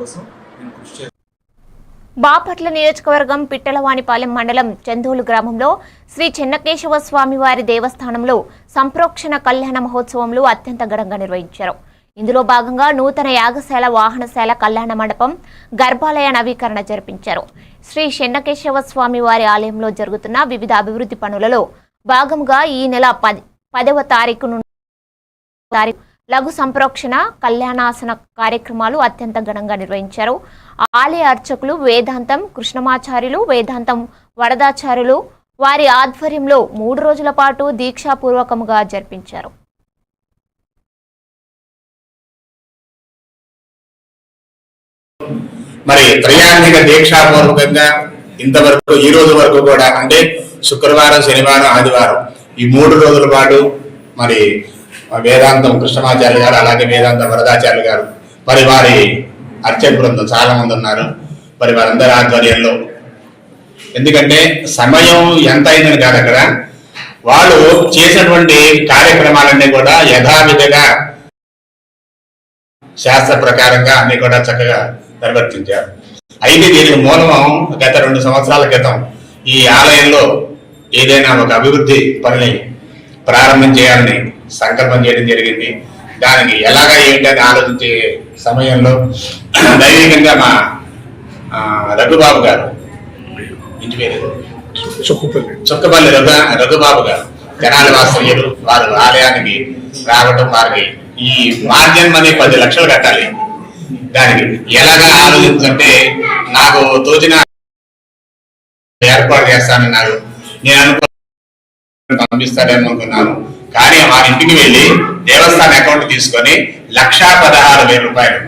కోసం నేను కృషి చేస్తాను. బాపట్ల నియోజకవర్గం పిట్టలవాణిపాలెం మండలం చందోలు గ్రామంలో శ్రీ చెన్నకేశవ స్వామి వారి దేవస్థానంలో సంప్రోక్షణ కళ్యాణ మహోత్సవంలో అత్యంత ఘనంగా నిర్వహించారు. ఇందులో భాగంగా నూతన యాగశాల వాహనశాల కళ్యాణ మండపం గర్భాలయ నవీకరణ జరిపించారు. శ్రీ చెన్నకేశవ స్వామి వారి ఆలయంలో జరుగుతున్న వివిధ అభివృద్ధి పనులలో భాగంగా ఈ నెల పది పదవ తారీఖు నుండి తారీఖు లఘు సంప్రోక్షణ కళ్యాణాసన కార్యక్రమాలు అత్యంత ఘనంగా నిర్వహించారు. ఆలయ అర్చకులు వేదాంతం కృష్ణమాచార్యులు వేదాంతం వరదాచార్యులు వారి ఆధ్వర్యంలో మూడు రోజుల పాటు దీక్షాపూర్వకముగా జరిపించారు. మరి త్రయాణిక దీక్షాపూర్వకంగా ఇంతవరకు ఈ రోజు వరకు కూడా అంటే శుక్రవారం శనివారం ఆదివారం ఈ మూడు రోజుల పాటు మరి వేదాంతం కృష్ణమాచార్య గారు అలాగే వేదాంతం వరదాచార్య గారు మరి వారి అర్చక బృందం చాలా మంది ఉన్నారు. మరి వారందరి ఆధ్వర్యంలో. ఎందుకంటే సమయం ఎంత అయిందని కాదు అక్కడ. వాళ్ళు చేసినటువంటి కార్యక్రమాలన్నీ కూడా యథావిధిగా శాస్త్ర ప్రకారంగా అన్ని కూడా చక్కగా నిర్వర్తించారు. అయితే దీనికి మూలం గత రెండు సంవత్సరాల క్రితం ఈ ఆలయంలో ఏదైనా ఒక అభివృద్ధి పనిని ప్రారంభం చేయాలని సంకల్పం చేయడం జరిగింది. దానికి ఎలాగా ఏంటని ఆలోచించే సమయంలో దైవికంగా మా రఘుబాబు గారు ఇంటి పేరు చుక్కుపల్లి. చుక్కపల్లి రఘు రఘుబాబు గారు తెనాలి వాస్తవ్యులు వారు ఆలయానికి రావటం వారికి ఈ మార్జిన్ మనీ పది లక్షలు కట్టాలి. దానికి ఎలాగా ఆలోచించంటే నాకు తోచిన ఏర్పాటు చేస్తానన్నారు నేను అనుకో పంపిస్తారేమో అనుకున్నాను. కానీ ఆ ఇంటికి వెళ్ళి దేవస్థాన అకౌంట్ తీసుకొని లక్షా పదహారు వేల రూపాయలు.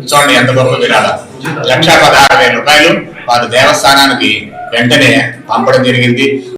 చూడండి ఎంత గొప్ప విరాళం. లక్షా పదహారు వేల రూపాయలు వారు దేవస్థానానికి వెంటనే పంపడం జరిగింది.